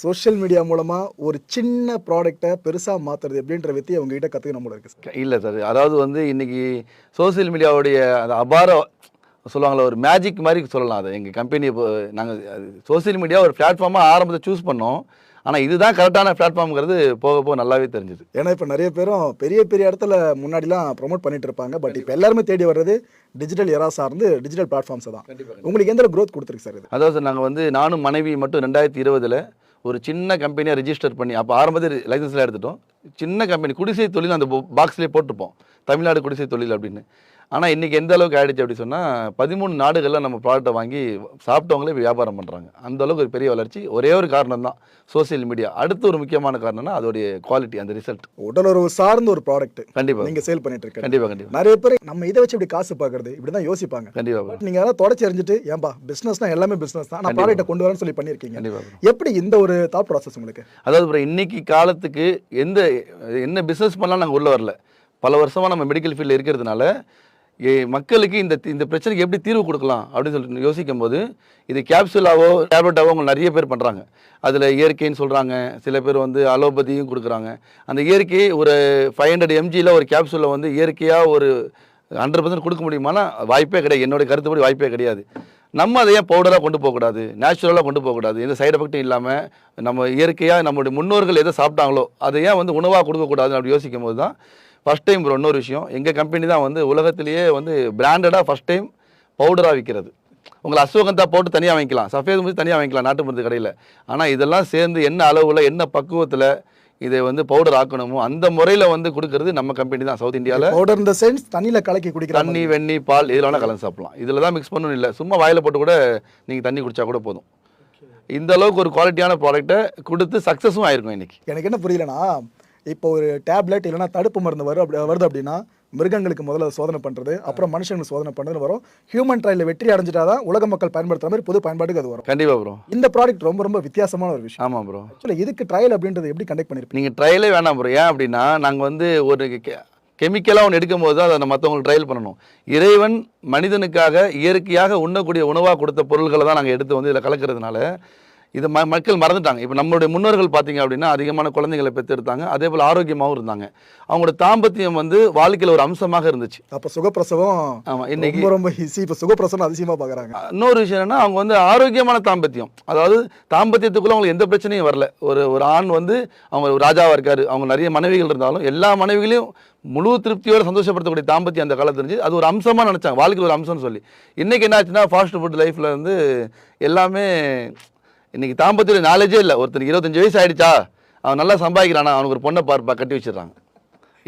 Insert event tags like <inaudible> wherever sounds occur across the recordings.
Social media மூலமா ஒரு சின்ன ப்ராடக்ட்டை பெருசா மாத்துறது எப்படின்ற வித்தியை உங்ககிட்ட கத்துக்கணும் போல இருக்கு சார் இல்லை சார் அதாவது வந்து இன்னைக்கு சோஷியல் மீடியாவுடைய அந்த அபார சொல்லுவாங்களே ஒரு மேஜிக் மாதிரி சொல்லலாம் அதை. எங்கள் கம்பெனி இப்போ நாங்கள் சோஷியல் மீடியா ஒரு பிளாட்ஃபார்மாக ஆரம்பத்தை சூஸ் பண்ணோம். ஆனால் இதுதான் கரெக்டான பிளாட்ஃபார்ம்ங்கிறது போக போக நல்லாவே தெரிஞ்சுது. ஏன்னா இப்போ நிறைய பேரும் பெரிய பெரிய இடத்துல முன்னாடிலாம் ப்ரோமோட் பண்ணிட்டு இருப்பாங்க. பட் இப்போ எல்லாருமே தேடி வர்றது டிஜிட்டல் எரா சார்ந்து டிஜிட்டல் பிளாட்ஃபார்ம்ஸ் தான். உங்களுக்கு எந்த க்ரோத் கொடுத்துருக்கு சார் அதாவது சார் நாங்கள் வந்து நானும் மனைவி மட்டும் ரெண்டாயிரத்தி இருபதில் ஒரு சின்ன கம்பெனியாக ரிஜிஸ்டர் பண்ணி அப்போ ஆரம்பத்தில் லைசன்ஸ்லாம் எடுத்துட்டோம். சின்ன கம்பெனி குடிசை தொழில் அந்த பாக்ஸ்லேயே போட்டிருப்போம். தமிழ்நாடு குடிசை தொழில் அப்படின்னு. ஆனால் இன்றைக்கி எந்த அளவுக்கு ஆயிடுச்சு அப்படி சொன்னால் பதிமூணு நாடுகளில் நம்ம ப்ராடக்ட்டை வாங்கி சாப்பிட்டவங்களே இப்ப வியாபாரம் பண்ணுறாங்க அந்த அளவுக்கு ஒரு பெரிய வளர்ச்சி. ஒரே ஒரு காரணம் தான் சோஷியல் மீடியா அடுத்து ஒரு முக்கியமான காரணம்னா அதோடைய குவாலிட்டி அந்த ரிசல்ட் உடல் உறவு சார்ந்த ஒரு ப்ராடக்ட் கண்டிப்பாக நீங்க சேல் பண்ணிட்டு இருக்க கண்டிப்பாக கண்டிப்பாக நிறைய பேர் நம்ம இதை வச்சு இப்படி காசு பார்க்கறது இப்படி தான் யோசிப்பாங்க கண்டிப்பாக பட் நீங்க அதெல்லாம் தொடச்சி எறிஞ்சிட்டு ஏன்பா பிசினஸ்னா எல்லாமே பிசினஸ் தான். நான் ப்ராடக்ட்டை கொண்டு வரேன்னு சொல்லி பண்ணியிருக்கீங்க. கண்டிப்பாக எப்படி இந்த ஒரு தாட் ப்ராசஸ் உங்களுக்கு? அதாவது இன்னைக்கு காலத்துக்கு எந்த என்ன பிஸ்னஸ் பண்ணலாம் நாங்கள் உள்ளே வரல. பல வருஷமாக நம்ம மெடிக்கல் ஃபீல்டில் இருக்கிறதுனால மக்களுக்கு இந்த இந்த பிரச்சனைக்கு எப்படி தீர்வு கொடுக்கலாம் அப்படின்னு சொல்லிட்டு யோசிக்கும் போது இது கேப்சூலாவோ டேப்லெட்டாவோ அவங்க நிறைய பேர் பண்ணுறாங்க அதில் இயற்கைன்னு சொல்கிறாங்க சில பேர் வந்து அலோபதியும் கொடுக்குறாங்க. அந்த இயற்கை ஒரு ஃபைவ் ஹண்ட்ரட் எம்ஜியில் ஒரு கேப்சூலில் வந்து இயற்கையாக ஒரு ஹண்ட்ரட் பர்சன்ட் கொடுக்க முடியுமானா வாய்ப்பே கிடையாது. என்னோட கருத்துப்படி வாய்ப்பே கிடையாது. நம்ம அதை ஏன் பவுடராக கொண்டு போகக்கூடாது நேச்சுரலாக கொண்டு போகக்கூடாது எந்த சைடு எஃபெக்ட்டும் இல்லாமல் நம்ம இயற்கையாக நம்மளுடைய முன்னோர்கள் எதை சாப்பிட்டாங்களோ அதை ஏன் வந்து உணவாக கொடுக்கக்கூடாதுன்னு அப்படி யோசிக்கும் போது தான் ஃபஸ்ட் டைம் ப்ரோ இன்னொரு விஷயம். எங்கள் கம்பெனி தான் வந்து உலகத்திலேயே வந்து பிராண்டடாக ஃபஸ்ட் டைம் பவுடராக விற்கிறது உங்களை அஸ்வகந்தா போட்டு தனியாக வாங்கிக்கலாம். சஃபேது முடிச்சு தனியாக வாங்கிக்கலாம் நாட்டு மருந்து கடையில். ஆனால் இதெல்லாம் சேர்ந்து என்ன அளவில் என்ன பக்குவத்தில் இதை வந்து பவுடர் ஆக்கணுமோ அந்த முறையில் வந்து கொடுக்கறது நம்ம கம்பெனி தான். சவுத் இந்தியாவில் பவுடர் இந்த சென்ஸ் தண்ணியில கலக்கி குடிக்கிற தண்ணி வெண்ணி பால் இதில் வேணால் கலந்து சாப்பிடலாம். இதில் தான் மிக்ஸ் பண்ணணும் இல்லை. சும்மா வாயில் போட்டு கூட நீங்கள் தண்ணி குடிச்சா கூட போதும். இந்த அளவுக்கு ஒரு குவாலிட்டியான ப்ராடக்ட்டை கொடுத்து சக்ஸஸும் ஆயிருக்கும் இன்னைக்கு. எனக்கு என்ன புரியலனா இப்போ ஒரு டேப்லெட் இல்லைன்னா தடுப்பு மருந்து வரும் அப்படி வருது அப்படின்னா மிருகங்களுக்கு முதல்ல சோதனை பண்றது அப்புறம் மனுஷங்களுக்கு சோதனை பண்ணுறது வரும். ஹியூமன் ட்ரையலில் வெற்றி அடைஞ்சிட்டாதான் உலக மக்கள் பயன்படுத்துற மாதிரி பொது பயன்பாட்டுக்கு அது வரும். கண்டிப்பாக ப்ரோ இந்த ப்ராடக்ட் ரொம்ப ரொம்ப வித்தியாசமான ஒரு விஷயம். ஆமாம் ப்ரோ ஆக்சுவலி இதுக்கு ட்ரையல் அப்படின்றது எப்படி கண்டக்ட் பண்ணிருப்பீங்க? நீங்கள் ட்ரையலே வேணாம் ப்ரோ ஏன் அப்படின்னா நாங்கள் வந்து ஒரு கெமிக்கலாக ஒன்று எடுக்கும் போது தான் அதை மற்றவங்களுக்கு ட்ரையல் பண்ணணும். இறைவன் மனிதனுக்காக இயற்கையாக உண்ணக்கூடிய உணவாக கொடுத்த பொருள்களை தான் நாங்கள் எடுத்து வந்து இதில் கலக்கிறதுனால இது ம மக்கள் மறந்துட்டாங்க. இப்போ நம்மளுடைய முன்னோர்கள் பார்த்தீங்க அப்படின்னா அதிகமான குழந்தைகளை பெற்றெடுத்தாங்க. அதே போல் ஆரோக்கியமாகவும் இருந்தாங்க. அவங்களோட தாம்பத்தியம் வந்து வாழ்க்கையில் ஒரு அம்சமாக இருந்துச்சு. அப்போ சுகப்பிரசவம் ஆமாம் இன்னைக்கு ரொம்ப ஈஸி இப்போ சுகப்பிரசவம் அதிசயமா பார்க்குறாங்க இன்னொரு விஷயம் என்னன்னா அவங்க வந்து ஆரோக்கியமான தாம்பத்தியம். அதாவது தாம்பத்தியத்துக்குள்ள அவங்களுக்கு எந்த பிரச்சனையும் வரல. ஒரு ஒரு ஆண் வந்து அவங்க ஒரு ராஜாவா இருக்காரு. அவங்க நிறைய மனைவிகள் இருந்தாலும் எல்லா மனைவிகளையும் முழு திருப்தியோட சந்தோஷப்படுத்தக்கூடிய தாம்பத்தியம் அந்த காலத்துல இருந்துச்சு. அது ஒரு அம்சமா நினைச்சாங்க. வாழ்க்கையில் ஒரு அம்சம்னு சொல்லி. இன்னைக்கு என்ன ஆச்சுன்னா ஃபாஸ்ட் ஃபுட் லைஃப்ல வந்து எல்லாமே இன்றைக்கி தாம்பத்திய நாலேஜே இல்லை. ஒருத்தனுக்கு இருபத்தஞ்சு வயசு ஆகிடுச்சா அவன் நல்லா சம்பாதிக்கிறானா? அவனுக்கு ஒரு பொண்ணை பார்ப்பா கட்டி வச்சிடறாங்க.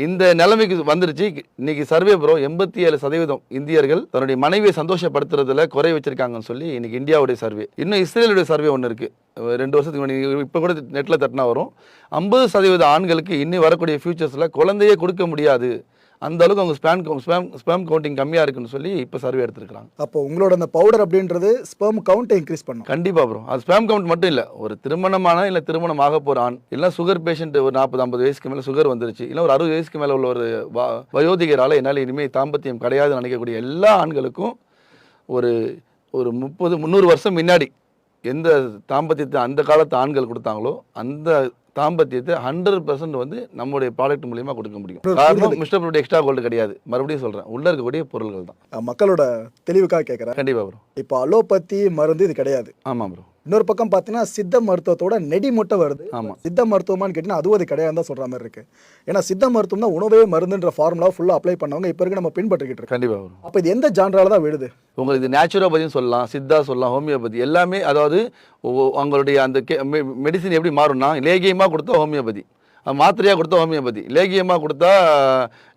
இந்த நிலைமைக்கு வந்துருச்சு. இன்னைக்கு சர்வே ப்ரோ எண்பத்தி ஏழு சதவீதம் இந்தியர்கள் தன்னுடைய மனைவியை சந்தோஷப்படுத்துறதுல குறை வச்சிருக்காங்கன்னு சொல்லி இன்னைக்கு இந்தியாவுடைய சர்வே இன்னும் இஸ்ரேலுடைய சர்வே ஒன்று இருக்கு. ரெண்டு வருஷத்துக்கு முன்னாடி இப்போ கூட நெட்டில் தட்டினா வரும். ஐம்பது சதவீத ஆண்களுக்கு இன்னும் வரக்கூடிய ஃபியூச்சர்ஸில் குழந்தையே கொடுக்க முடியாது. அந்த அளவுக்கு அவங்க ஸ்பேம் ஸ்பேம் ஸ்பேம் கவுண்டிங் கம்மியாக இருக்குன்னு சொல்லி இப்போ சர்வே எடுத்திருக்காங்க அப்போ உங்களோட அந்த பவுடர் அப்படின்றது ஸ்பெர்ம் கவுண்ட்டை இன்க்ரீஸ் பண்ணும். கண்டிப்பாக ப்ரோ அது ஸ்பேம் கவுண்ட் மட்டும் இல்லை. ஒரு திருமணமான இல்லை திருமணம் ஆக போகிற ஆண் இல்லை சுகர் பேஷண்ட் ஒரு நாற்பது ஐம்பது வயசுக்கு மேலே சுகர் வந்துருச்சு இல்லை ஒரு அறுபது வயசுக்கு மேலே உள்ள ஒரு வயோதிகரால் என்னால் இனிமேல் தாம்பத்தியம் கிடையாதுன்னு நினைக்கக்கூடிய எல்லா ஆண்களுக்கும் ஒரு ஒரு முப்பது முந்நூறு வருஷம் முன்னாடி எந்த தாம்பத்தியத்தை அந்த காலத்து ஆண்கள் கொடுத்தாங்களோ அந்த தாம்பத்தியத்தை ஹண்ட்ரட் பர்சன்ட் வந்து நம்மளுடைய ப்ராடக்ட் மூலியமா கொடுக்க முடியும். காரணம் மிஸ்டர் ப்ரோடி எக்ஸ்ட்ரா கோல்டு கிடையாது. மறுபடியும் சொல்கிறேன் உள்ளே இருக்கக்கூடிய பொருள்கள் தான். மக்களோட தெளிவுக்காக கேட்குறேன் கண்டிப்பாக ப்ரோ இப்போ அலோபதி மருந்து இது கிடையாது. ஆமாம் ப்ரோ இன்னொரு பக்கம் பார்த்தீங்கன்னா சித்த மருத்துவத்தோட நெடி முட்டை வருது. ஆமாம் சித்த மருத்துவமான்னு கேட்டீங்கன்னா அதுவும் அது கிடையாது தான் சொல்ற மாதிரி இருக்கு. ஏன்னா சித்த மருத்துவம் தான் உணவே மருந்துன்ற ஃபார்முலா ஃபுல்லாக அப்ளை பண்ணவங்க இப்போ இருக்க நம்ம பின்பற்றிக்கிட்டு இருக்கோம். கண்டிப்பாக அப்போ இது எந்த ஜான்ரால தான் விழுது? உங்களுக்கு இது நேச்சுரோபதியும் சொல்லலாம் சித்தா சொல்லலாம் ஹோமியோபதி எல்லாமே அதாவது அவங்களுடைய அந்த மெடிசின் எப்படி மாறும்னா லேகியமாக கொடுத்தா ஹோமியோபதி மாத்திரையாக கொடுத்தா ஹோமியோபதி லேகியமாக கொடுத்தா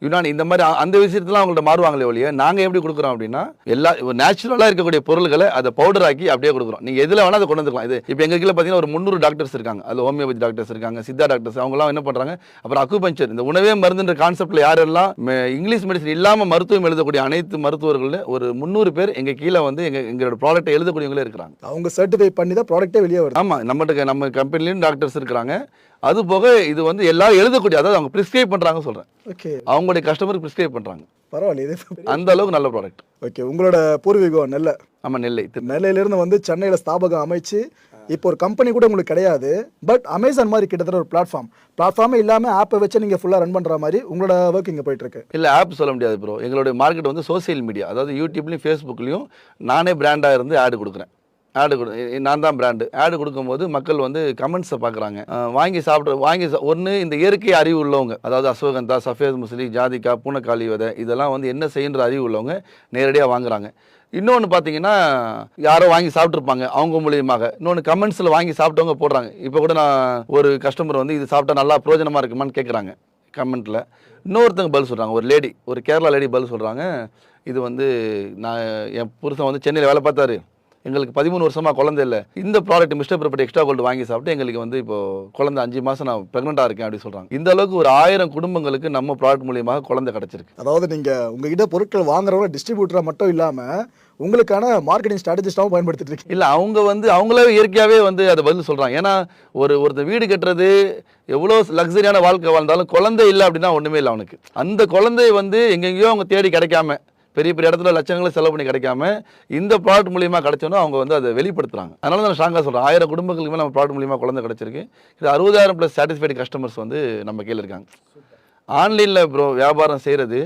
யுனானி இந்த மாதிரி அந்த விஷயத்துலாம் அவங்கள்ட்ட மாறுவாங்களே ஒழிய நாங்கள் எப்படி கொடுக்குறோம் அப்படின்னா எல்லா நேச்சுரலாக இருக்கக்கூடிய பொருள்களை அதை பவுடர் ஆக்கி அப்படியே கொடுக்குறோம். நீங்கள் எதில் வேணால் அதை கொண்டு வந்துக்கலாம். இது இப்போ எங்கள் கீழே பார்த்தீங்கன்னா ஒரு முந்நூறு டாக்டர்ஸ் இருக்காங்க. அது ஹோமியோபதி டாக்டர்ஸ் இருக்காங்க சித்தா டாக்டர்ஸ் அவங்கலாம் என்ன பண்ணுறாங்க அப்புறம் அக்குபஞ்சர் இந்த உணவே மருந்துன்ற கான்செப்டில் யாரெல்லாம் இங்கிலீஷ் மெடிசன் இல்லாமல் மருத்துவம் எழுதக்கூடிய அனைத்து மருத்துவர்களில் ஒரு முந்நூறு பேர் எங்கள் கீழே வந்து எங்கள் எங்களோட ப்ராடக்ட்டை எழுதக்கூடியவங்களே இருக்கிறாங்க. அவங்க சர்டிஃபை பண்ணி தான் ப்ராடக்ட்டே வெளியே வருது. ஆமாம் நம்மகிட்ட நம்ம கம்பெனிலையும் டாக்டர்ஸ் இருக்கிறாங்க. அது போக இது வந்து எல்லாரும் எழுதக்கூடிய அதாவது அவங்க ப்ரிஸ்கிரைப் பண்ணுறாங்க சொல்கிறேன் ஓகே அவங்களுடைய கஸ்டமருக்கு ப்ரிஸ்கிரைப் பண்ணுறாங்க பரவாயில்ல இது <laughs> அந்த அளவுக்கு நல்ல ப்ராடக்ட் ஓகே உங்களோட பூர்வீகம் நெல்லை. ஆமாம் நெல்லை. நெல்லையிலிருந்து வந்து சென்னையில் ஸ்தாபகம் அமைச்சு இப்போ ஒரு கம்பெனி கூட உங்களுக்கு கிடையாது பட் அமேசான் மாதிரி கிட்டத்தட்ட ஒரு பிளாட்ஃபார்ம் பிளாட்ஃபார்மே இல்லாமல் ஆப்பை வச்சு நீங்கள் ஃபுல்லாக ரன் பண்ணுற மாதிரி உங்களோட ஒர்க் இங்கே போயிட்டு இருக்கு இல்லை ஆப் சொல்ல முடியாது ப்ரோ எங்களுடைய மார்க்கெட் வந்து சோஷியல் மீடியா அதாவது யூடியூப்லையும் ஃபேஸ்புக்லையும் நானே பிராண்டாக இருந்து ஆடு கொடுக்குறேன். ஆடு கொடு நான் தான் பிராண்டு ஆடு கொடுக்கும்போது மக்கள் வந்து கமெண்ட்ஸை பார்க்குறாங்க. வாங்கி சாப்பிட்ற வாங்கி ஒன்று இந்த இயற்கை அறிவு உள்ளவங்க அதாவது அசோகந்தா சஃபேத் முஸ்லி ஜாதிகா பூனக்காளி விதை இதெல்லாம் வந்து என்ன செய்யுன்ற அறிவு உள்ளவங்க நேரடியாக வாங்குறாங்க. இன்னொன்று பார்த்தீங்கன்னா யாரோ வாங்கி சாப்பிட்ருப்பாங்க அவங்க மூலியமாக. இன்னொன்று கமெண்ட்ஸில் வாங்கி சாப்பிட்டவங்க போடுறாங்க. இப்போ கூட நான் ஒரு கஸ்டமர் வந்து இது சாப்பிட்டா நல்லா பிரயோஜனமாக இருக்குமான்னு கேட்குறாங்க கமெண்ட்டில் இன்னொருத்தங்க பதில் சொல்கிறாங்க ஒரு லேடி ஒரு கேரளா லேடி பதில் சொல்கிறாங்க இது வந்து நான் என் புருஷன் வந்து சென்னையில் வேலை பார்த்தாரு. எங்களுக்கு பதிமூணு வருஷமா குழந்தை இல்லை. இந்த product mister property extra gold வாங்கி சாப்பிட்டு எங்களுக்கு வந்து இப்போ குழந்தை அஞ்சு மாதம் நான் ப்ரெக்னெண்ட்டாக இருக்கேன் அப்படி சொல்கிறாங்க இந்த அளவுக்கு ஒரு ஆயிரம் குடும்பங்களுக்கு நம்ம ப்ராடக்ட் மூலியமாக குழந்தை கிடச்சிருக்கு. அதாவது நீங்கள் உங்ககிட்ட பொருட்கள் வாங்குறவங்க டிஸ்ட்ரிபியூட்டராக மட்டும் இல்லாமல் உங்களுக்கான மார்க்கெட்டிங் ஸ்ட்ராட்டஜிஸ்டாகவும் பயன்படுத்திட்டு இருக்கீங்க. இல்லை அவங்க வந்து அவங்களே இயற்கையாகவே வந்து அதை பதில் சொல்கிறாங்க ஏன்னா ஒரு ஒருத்தர் வீடு கட்டுறது எவ்வளோ லக்ஸரியான வாழ்க்கை வாழ்ந்தாலும் குழந்தை இல்லை அப்படின்னா ஒன்றுமே இல்லை அவனுக்கு. அந்த குழந்தை வந்து எங்கெங்கேயோ அவங்க தேடி கிடைக்காம பெரிய பெரிய இடத்துல லட்சங்களை செலவு பண்ணி கிடைக்காம இந்த ப்ராடக்ட் மூலியமாக கிடைச்சோன்னா அவங்க வந்து அதை வெளிப்படுத்துறாங்க. அதனால தான் ஸ்ட்ராங்காக சொல்கிறேன் ஆயிரம் குடும்பங்களுக்கு மேலே நம்ம ப்ராடக்ட் மூலியமாக குழந்தை கிடைச்சிருக்கு. இது அறுபதாயிரம் ப்ளஸ் சாட்டிஸ்ஃபைடு கஸ்டமர்ஸ் வந்து நம்ம கீழே இருக்காங்க. ஆன்லைனில் ப்ரோ வியாபாரம் செய்கிறது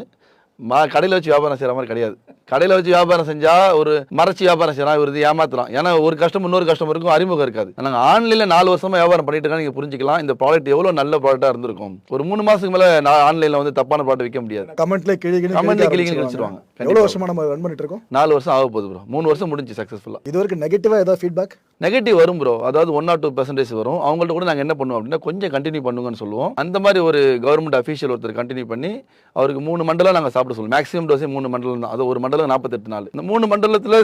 மா கடையில் வச்சு வியாபாரம் செய்கிற மாதிரி கிடையாது. கடையில் வச்சு வியாபாரம் செஞ்சால் ஒரு மறைச்சி வியாபாரம் செய்யலாம் இவர் இது ஏமாத்தலாம் ஏன்னா ஒரு கஸ்டமர் இன்னொரு கஸ்டமருக்கும் அறிமுகம் இருக்காது. நாங்கள் ஆன்லைனில் நாலு வருஷமா வியாபாரம் பண்ணிட்டு இருக்கோம் நீங்கள் புரிஞ்சுக்கலாம். இந்த ப்ராடக்ட் எவ்வளோ நல்ல ப்ராடக்டாக இருந்திருக்கும். ஒரு மூணு மாதத்துக்கு மேலே நான் ஆன்லைனில் வந்து தப்பான ப்ராடக்ட் விற்க முடியாது. கமெண்ட்ல Commentல கிளி கிளி கிழிச்சிருவாங்க. எவ்வளோ. வருஷமா நம்ம ரன் பண்ணிட்டு இருக்கோம்? நாலு வருஷம் ஆக போகுது ப்ரோ மூணு வருஷம் முடிஞ்சு சக்ஸஸ்ஃபுல்லாக இது வரைக்கும் நெகட்டிவாக ஏதாவது ஃபீட்பேக் நெகட்டிவ் வரும் ப்ரோ அதாவது ஒன் ஆர் டூ பர்சன்டேஜ் வரும். அவங்கள்ட்ட கூட நாங்கள் என்ன பண்ணுவோம் அப்படின்னா கொஞ்சம் கண்டினியூ பண்ணுங்கன்னு சொல்லுவோம். அந்த மாதிரி ஒரு கவர்மெண்ட் அஃபீஷியல் ஒருத்தர் கண்டினியூ பண்ணி அவருக்கு மூணு மண்டலம் நாங்கள் சாப்பிட சொல்லுவோம். மேக்ஸிமம் டோஸே மூணு மண்டலம் தான். அது ஒரு மண்டலம் நாற்பத்தெட்டு நாள். இந்த மூணு மண்டலத்தில்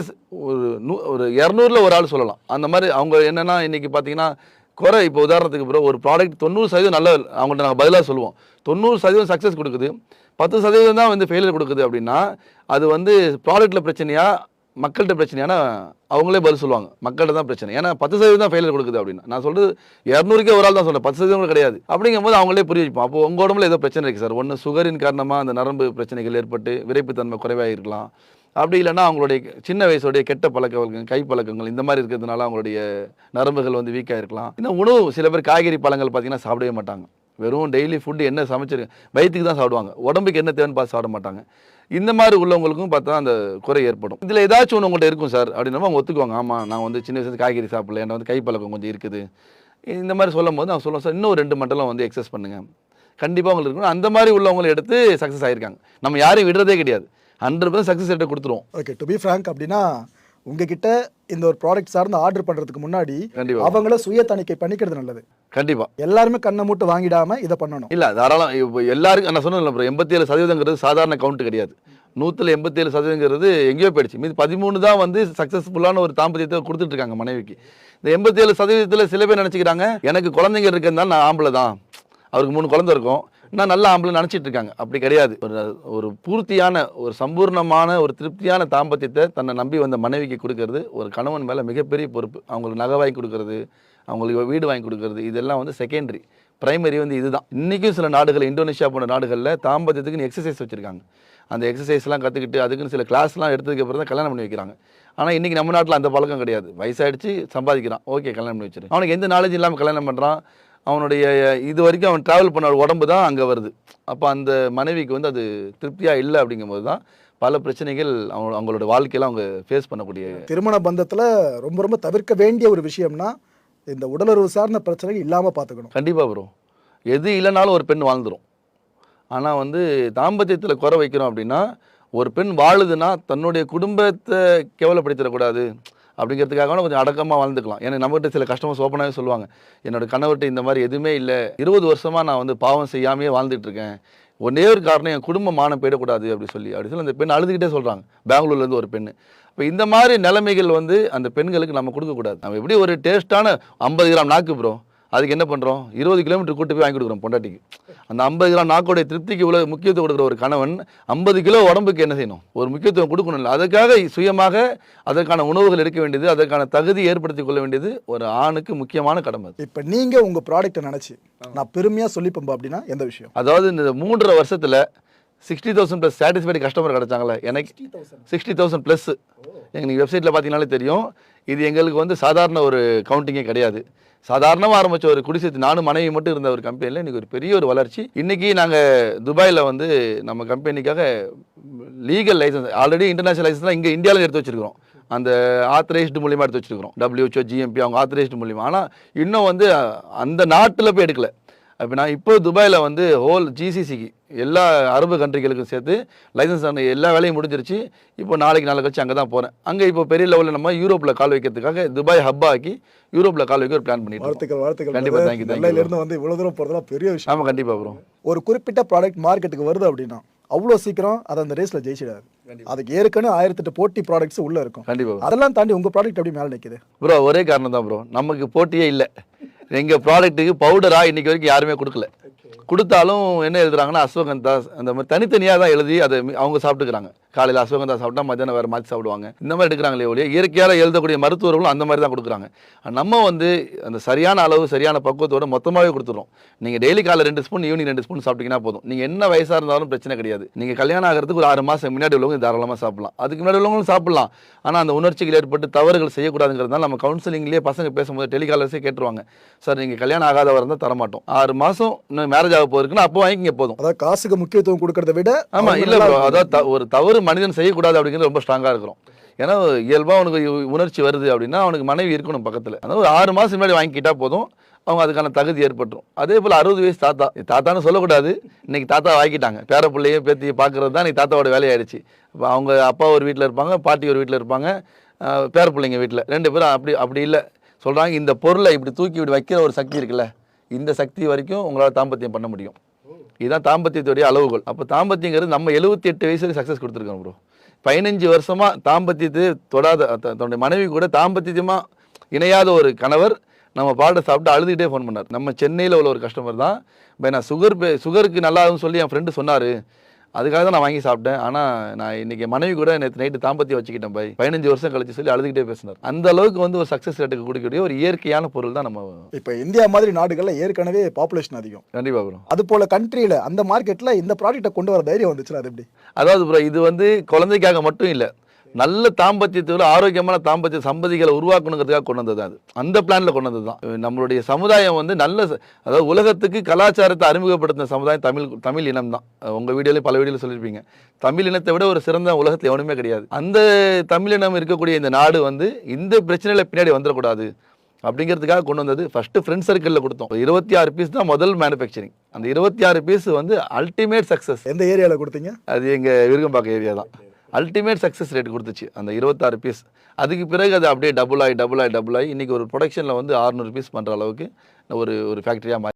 ஒரு நூ ஒரு இரநூறுல ஒரு ஆள் சொல்லலாம். அந்த மாதிரி அவங்க என்னன்னா இன்றைக்கி பார்த்தீங்கன்னா குறை. இப்போ உதாரணத்துக்கு பிறகு ஒரு ப்ராடக்ட் தொண்ணூறு சதவீதம் நல்ல அவங்கள்ட்ட நாங்கள் பதிலாக சொல்லுவோம். தொண்ணூறு சதவீதம் சக்ஸஸ் கொடுக்குது. பத்து சதவீதம் தான் வந்து ஃபெயிலியர் கொடுக்குது அப்படின்னா அது வந்து ப்ராடக்ட்டில் பிரச்சனையாக மக்கள்கிட்ட பிரச்சனை ஏன்னா அவங்களே பதில் சொல்லுவாங்க. மக்கள்கிட்ட தான் பிரச்சனை. ஏன்னா பத்து சதவீதம் தான் ஃபெயிலியர் கொடுக்குது அப்படின்னு. நான் சொல்கிறது இரநூறுக்கே ஒரு ஆள் தான் சொல்கிறேன் பத்து சதவீதம் கூட கிடையாது. அப்படிங்கும்போது அவங்களே புரிய வைப்போம் அப்போ உங்கள் உடம்புல ஏதோ பிரச்சனை இருக்குது சார். ஒன்று சுகரின் காரணமாக அந்த நரம்பு பிரச்சனைகள் ஏற்பட்டு விரைப்புத்தன்மை குறைவாக இருக்கலாம். அப்படி இல்லைன்னா அவங்களுடைய சின்ன வயசுடைய கெட்ட பழக்க கை பழக்கங்கள் இந்த மாதிரி இருக்கிறதுனால அவங்களுடைய நரம்புகள் வந்து வீக்காக இருக்கலாம். இன்னும் உணவு சில பேர் காய்கறி பழங்கள் பார்த்தீங்கன்னா சாப்பிடவே மாட்டாங்க. வெறும் டெய்லி ஃபுட்டு என்ன சமைச்சிருக்கு வயிற்றுக்கு தான் சாப்பிடுவாங்க. உடம்புக்கு என்ன தேவைன்னு பார்த்து சாப்பிட மாட்டாங்க. இந்த மாதிரி உள்ளவங்களுக்கும் பார்த்தா அந்த குறை ஏற்படும். இதில் ஏதாச்சும் ஒன்று உங்கள்கிட்ட இருக்கும் சார் அப்படின்னா அவங்க ஒத்துக்குவாங்க. ஆமாம் நான் வந்து சின்ன வயசுல காய்கறி சாப்பிடல என்கிட்ட வந்து கை பழக்கம் கொஞ்சம் இருக்குது. இந்த மாதிரி சொல்லும் போது நான் சொல்லுவேன் சார் இன்னும் ரெண்டு மண்டலம் வந்து எக்ஸஸ் பண்ணுங்க. கண்டிப்பாக உங்களுக்கு இருக்கணும். அந்த மாதிரி உள்ளவங்களை எடுத்து சக்ஸஸ் ஆயிருக்காங்க. நம்ம யாரையும் விடுறதே கிடையாது. ஹண்ட்ரட் பர்சன்ட் சக்ஸஸ் ரேட்டை கொடுத்துருவோம். ஓகே டு பி ஃப்ராங்க் அப்படின்னா உங்ககிட்ட இந்த ஒரு ப்ராடக்ட் சார்ந்து ஆர்டர் பண்றதுக்கு முன்னாடி. அவங்கள சுய தணிக்கை பண்ணிக்கிறது நல்லது. கண்டிப்பாக எல்லாருமே கண்ணை மூட்டு வாங்கிடாம இதை பண்ணணும். இல்லை தாராளம். இப்போ எல்லாருக்கும் நான் சொன்னேன் எண்பத்தி ஏழு சதவீதங்கிறது சாதாரண கவுண்ட் கிடையாது. நூற்றில் எண்பத்தி ஏழு சதவீதங்கிறது எங்கேயோ போயிடுச்சு. மீது பதிமூணு தான் வந்து சக்ஸஸ்ஃபுல்லான ஒரு தாம்பத்தியத்தை கொடுத்துட்டு இருக்காங்க மனைவிக்கு. இந்த எண்பத்தி ஏழு சதவீதத்தில் சில பேர் நினச்சிக்கிறாங்க எனக்கு குழந்தைங்க இருக்கிறதுனால நான் ஆம்பளை தான். அவருக்கு மூணு குழந்தை இருக்கும். நான் நல்ல ஆம்பளை நினச்சிட்டு இருக்காங்க அப்படி கிடையாது. ஒரு ஒரு பூர்த்தியான ஒரு சம்பூர்ணமான ஒரு திருப்தியான தாம்பத்தியத்தை தன்னை நம்பி வந்த மனைவிக்கு கொடுக்கறது ஒரு கணவன் மேலே மிகப்பெரிய பொறுப்பு. அவங்களுக்கு நகை வாங்கி கொடுக்கறது அவங்களுக்கு வீடு வாங்கி கொடுக்கறது இதெல்லாம் வந்து செகண்டரி பிரைமரி வந்து இதுதான். இன்றைக்கும் சில நாடுகள் இந்தோனேஷியா போன்ற நாடுகளில் தாம்பத்தியத்துக்குன்னு எக்ஸசைஸ் வச்சுருக்காங்க. அந்த எக்ஸசைஸ்லாம் கற்றுக்கிட்டு அதுக்குன்னு சில கிளாஸ்லாம் எடுத்ததுக்கு அப்புறம் தான் கல்யாணம் பண்ணி வைக்கிறாங்க. ஆனால் இன்றைக்கி நம்ம நாட்டில் அந்த பழக்கம் கிடையாது. வயசாயிடுச்சு சம்பாதிக்கிறான். ஓகே கல்யாணம் பண்ணி வச்சிரு. அவனுக்கு எந்த நாலேஜ் இல்லாமல் கல்யாணம் பண்ணுறான் அவனுடைய இது வரைக்கும் அவன் ட்ராவல் பண்ண உடம்பு தான் அங்கே வருது. அப்போ அந்த மனைவிக்கு வந்து அது திருப்தியாக இல்லை அப்படிங்கும்போது தான் பல பிரச்சனைகள் அவங்க அவங்களோட வாழ்க்கையில அவங்க ஃபேஸ் பண்ணக்கூடிய திருமண பந்தத்தில் ரொம்ப ரொம்ப தவிர்க்க வேண்டிய ஒரு விஷயம்னா இந்த உடலுறவு சார்ந்த பிரச்சனைகள் இல்லாமல் பார்த்துக்கணும் கண்டிப்பாக வரும் எது இல்லைனாலும் ஒரு பெண் வாழ்ந்துடும் ஆனால் வந்து தாம்பத்தியத்தில் குறை வைக்கிறோம் அப்படின்னா ஒரு பெண் வாழுதுன்னா தன்னுடைய குடும்பத்தை கேவலப்படுத்திடக்கூடாது அப்படிங்கிறதுக்காக கொஞ்சம் அடக்கமாக வாழ்ந்துக்கலாம். ஏன்னா நம்மகிட்ட சில கஸ்டமர்ஸ் ஓப்பனாகவே சொல்லுவாங்க என்னோடய கணவர்கிட்ட இந்த மாதிரி எதுவுமே இல்லை. இருபது வருஷமாக நான் வந்து பாவம் செய்யாமையே வாழ்ந்துட்டுருக்கேன் இருக்கேன் ஒரு காரணம் என் குடும்பம் மானம் போயிடக்கூடாது அப்படி சொல்லி. அப்படி சொல்லி அந்த பெண் அழுதுகிட்டே சொல்கிறாங்க பெங்களூர்லேருந்து ஒரு பெண் இப்போ இந்த மாதிரி நிலைமைகள் வந்து அந்த பெண்களுக்கு நம்ம கொடுக்கக்கூடாது. நம்ம எப்படி ஒரு டேஸ்ட்டான ஐம்பது கிராம் நாக்கு ப்ரோ அதுக்கு என்ன பண்ணுறோம் இருபது கிலோமீட்டர் கூட்டு போய் வாங்கி கொடுக்குறோம் பொண்டாட்டிக்கு. அந்த ஐம்பது கிராம் நாக்கோடைய திருப்திக்கு இவ்வளோ முக்கியத்துவம் கொடுக்குற ஒரு கணவன் ஐம்பது கிலோ உடம்புக்கு என்ன செய்யணும்? ஒரு முக்கியத்துவம் கொடுக்கணும்ல அதுக்காக சுயமாக அதற்கான உணவுகள் எடுக்க வேண்டியது அதற்கான தகுதி ஏற்படுத்தி கொள்ள வேண்டியது ஒரு ஆணுக்கு முக்கியமான கடமை. இப்ப நீங்க உங்க ப்ராடக்ட்டை நினைச்சு நான் பெருமையா சொல்லிப்போம் அப்படின்னா எந்த விஷயம்? அதாவது இந்த மூன்றரை வருஷத்தில் sixty thousand plus satisfied customer கிடைச்சாங்களே எனக்கு சிக்ஸ்டி தௌசண்ட் ப்ளஸ் எங்கள் நீங்கள் வெப்சைட்டில் பார்த்தீங்கனாலே தெரியும் இது எங்களுக்கு வந்து சாதாரண ஒரு கவுண்டிங்கே கிடையாது. சாதாரணமாக ஆரம்பிச்ச ஒரு குடிசை நானும் மனைவி மட்டும் இருந்த ஒரு கம்பெனியில் இன்றைக்கி ஒரு பெரிய ஒரு வளர்ச்சி. இன்றைக்கி நாங்கள் துபாயில் வந்து நம்ம கம்பெனிக்காக லீகல் லைசன்ஸ் ஆல்ரெடி இன்டர்நேஷனல் லைசன்ஸ்லாம் இங்கே இந்தியாவில் எடுத்து வச்சிருக்கிறோம். அந்த ஆத்தரைஸ்டு மூலியமாக எடுத்து வச்சிருக்கிறோம். டபிள்யூஹெச்ஓ ஜிஎம்பி அவங்க ஆத்தரைஸ்டு மூலியமா. ஆனால் இன்னும் வந்து அந்த நாட்டில் போய் எடுக்கல. அப்போ நான் இப்போ துபாயில் வந்து ஹோல் ஜிசிசிக்கு எல்லா அரபு கண்ட்ரிகளுக்கும் சேர்த்து லைசன்ஸ் எல்லா வேலையும் முடிஞ்சிருச்சு. இப்போ நாளைக்கு நாளை கழிச்சு அங்கே தான் போகிறேன் அங்கே இப்போ பெரிய லெவலில் நம்ம யூரோப்பில் கால் வைக்கிறதுக்காக துபாய் ஹப்பா ஆக்கி யூரோப்பில் கால் வைக்க ஒரு பிளான் பண்ணிட்டு. வாழ்த்துக்கள் வாழ்த்துக்கள் கண்டிப்பா, brother. thank you, thank you, நெல்லையில இருந்து வந்து இவ்வளவு தூரம் போறதெல்லாம் பெரிய விஷயம். ஆமாம் கண்டிப்பாக ப்ரோ ஒரு குறிப்பிட்ட ப்ராடக்ட் மார்க்கெட்டுக்கு வருது அப்படின்னா அவ்வளோ சீக்கிரம் அதை அந்த ரேஸ்ல ஜெயிச்சிடாது. அதுக்கு ஏற்கனவே ஆயிரத்தெட்டு போட்டி ப்ராடக்ட்ஸ் உள்ள இருக்கும். கண்டிப்பாக அதெல்லாம் தாண்டி உங்க ப்ராடக்ட் எப்படி மேல நிக்குது? ப்ரோ ஒரே காரணம் தான் ப்ரோ நமக்கு போட்டியே இல்லை. எங்கள் ப்ராடக்ட்டுக்கு பவுடரா இன்றைக்கி வரைக்கும் யாருமே கொடுக்கல. கொடுத்தாலும் என்ன எழுதுறாங்கன்னா அஸ்வகந்தா அந்த மாதிரி தனித்தனியாக தான் எழுதி அதை அவங்க சாப்பிட்டுக்கிறாங்க. காலையில் அஸ்வகந்தா சாப்பிட்டா மத்தியானம் வேறு மாற்றி சாப்பிடுவாங்க. இந்த மாதிரி எடுக்கிறாங்களே ஒழிய இயற்கையாக எழுதக்கூடிய மருத்துவர்களும் அந்த மாதிரி தான் கொடுக்குறாங்க. நம்ம வந்து அந்த சரியான அளவு சரியான பக்குவத்தோட மொத்தமாகவே கொடுத்துறோம் நீங்கள் டெய்லி காலை ரெண்டு ஸ்பூன் ஈவினிங் ரெண்டு ஸ்பூன் சாப்பிட்டீங்கன்னா போதும். நீங்கள் என்ன வயசாக இருந்தாலும் பிரச்சனை கிடையாது. நீங்கள் கல்யாணம் ஆகிறதுக்கு ஒரு ஆறு மாதம் முன்னாடி உள்ளவங்க தாராளமாக சாப்பிடலாம். அதுக்கு முன்னாடி உள்ளவங்களும் சாப்பிடலாம். ஆனால் அந்த உணர்ச்சிகள் ஏற்பட்டு தவறுகள் செய்யக்கூடாதுங்கிறதுனால நம்ம கவுன்சிலிங்லேயே பசங்க பேசும்போது டெலிகாலர்ஸே கேட்டுருவாங்க. சார் நீங்கள் கல்யாணம் ஆகாதவர் இருந்தால் தரமாட்டோம். ஆறு மாதம் இன்னும் மேரேஜ் ஆக போயிருக்குன்னா அப்போ வாங்கிங்க போதும். அதாவது காசுக்கு முக்கியத்துவம் கொடுக்கறத விட ஆமா இல்ல அதாவது ஒரு தவறு மனிதன் செய்யக்கூடாது அப்படிங்கிறது ரொம்ப ஸ்ட்ராங்கா இருக்கிறோம். ஏன்னா இயல்பா அவனுக்கு உணர்ச்சி வருது அப்படின்னா அவனுக்கு மனைவி இருக்கணும் பக்கத்துல. ஒரு ஆறு மாசம் முன்னாடி வாங்கிக்கிட்டா போதும். அவங்க அதுக்கான தகுதி ஏற்பட்டுரும். அதே போல அறுபது வயசு தாத்தா. தாத்தான்னு சொல்லக்கூடாது. இன்னைக்கு தாத்தா வாங்கிட்டாங்க. பேர பிள்ளையே பேத்தியை பார்க்கறது தான் இன்னைக்கு தாத்தாவோட வேலையாயிடுச்சு. இப்போ அவங்க அப்பா ஒரு வீட்டில் இருப்பாங்க பாட்டி ஒரு வீட்டில் இருப்பாங்க. பேர பிள்ளைங்க வீட்டில் ரெண்டு பேரும் அப்படி அப்படி இல்லை. சொல்றாங்க இந்த பொருளை இப்படி தூக்கி இப்படி வைக்கிற ஒரு சக்தி இருக்குல்ல. இந்த சக்தி வரைக்கும் உங்களால் தாம்பத்தியம் பண்ண முடியும். இதுதான் தாம்பத்தியத்துடைய அளவுகள் அப்போ தாம்பத்தியங்கிறது நம்ம எழுபத்தி எட்டு வயசுல சக்ஸஸ் கொடுத்துருக்கோம் ப்ரோ பதினஞ்சு வருஷமாக தாம்பத்தியத்தை தொடாத தன்னுடைய மனைவி கூட தாம்பத்தியமாக இணையாத ஒரு கணவர் நம்ம பாட்டை சாப்பிட்டு அழுதுகிட்டே ஃபோன் பண்ணார். நம்ம சென்னையில் உள்ள ஒரு கஸ்டமர் தான். பை நான் சுகர் சுகருக்கு நல்லாதுன்னு சொல்லி என் ஃப்ரெண்டு சொன்னார். அதுக்காக தான் நான் வாங்கி சாப்பிட்டேன். ஆனால் நான் இன்னைக்கு மனைவி கூட நேற்று நைட்டு தாம்பத்தியம் வச்சுக்கிட்டேன் பை பதினஞ்சு வருஷம் கழிச்சு சொல்லி அழுதுகிட்டே பேசினார். அந்த அளவுக்கு வந்து ஒரு சக்ஸஸ் ரேட்டுக்கு கொடுக்கக்கூடிய ஒரு இயற்கையான பொருள் தான் நம்ம இப்ப இந்தியா மாதிரி நாடுகள்ல ஏற்கனவே பாப்புலேஷன் அதிகம். கண்டிப்பாக ப்ரோ அது போல கண்ட்ரியில அந்த மார்க்கெட்ல இந்த ப்ராடக்ட்டை கொண்டு வர தைரியம் வந்துச்சுல அது எப்படி? அதாவது ப்ரோ இது வந்து குழந்தைக்காக மட்டும் இல்லை. நல்ல தாம்பத்தியத்தோட ஆரோக்கியமான தாம்பத்திய சம்பதிகளை உருவாக்கணுங்கிறதுக்காக கொண்டு வந்தது அது. அந்த பிளான்ல கொண்டு வந்தது தான் நம்மளுடைய சமுதாயம் வந்து நல்ல அதாவது உலகத்துக்கு கலாச்சாரத்தை அறிமுகப்படுத்தின சமுதாயம் தமிழ் தமிழ் இனம் தான் உங்க வீடியோலையும் பல வீடியோல சொல்லியிருப்பீங்க. தமிழ் இனத்தை விட ஒரு சிறந்த உலகத்தில் எவனுமே கிடையாது. அந்த தமிழ் இனம் இருக்கக்கூடிய இந்த நாடு வந்து இந்த பிரச்சனையில பின்னாடி வந்துடக்கூடாது அப்படிங்கிறதுக்காக கொண்டு வந்தது ஃபர்ஸ்ட் ஃப்ரெண்ட் சர்க்கிளில் கொடுத்தோம். இருபத்தி ஆறு பீஸ் தான் முதல் மேனுஃபேக்சரிங் அந்த இருபத்தி ஆறு பீஸ் வந்து அல்டிமேட் சக்ஸஸ் எந்த ஏரியால கொடுத்தீங்க? அது எங்கள் விருகம்பாக்கம் ஏரியா தான். அல்டிமேட் சக்ஸஸ் ரேட் கொடுத்துச்சு. அந்த இருபத்தாறு பீஸ் அதுக்கு பிறகு அது அப்படியே டபுள் ஆகி டபுள் ஆகி டபுள் ஆகி இன்றைக்கி ஒரு ப்ரொடக்ஷனில் வந்து 600 பீஸ் பண்ணுற அளவுக்கு ஒரு ஒரு ஃபேக்ட்ரியாக மாறி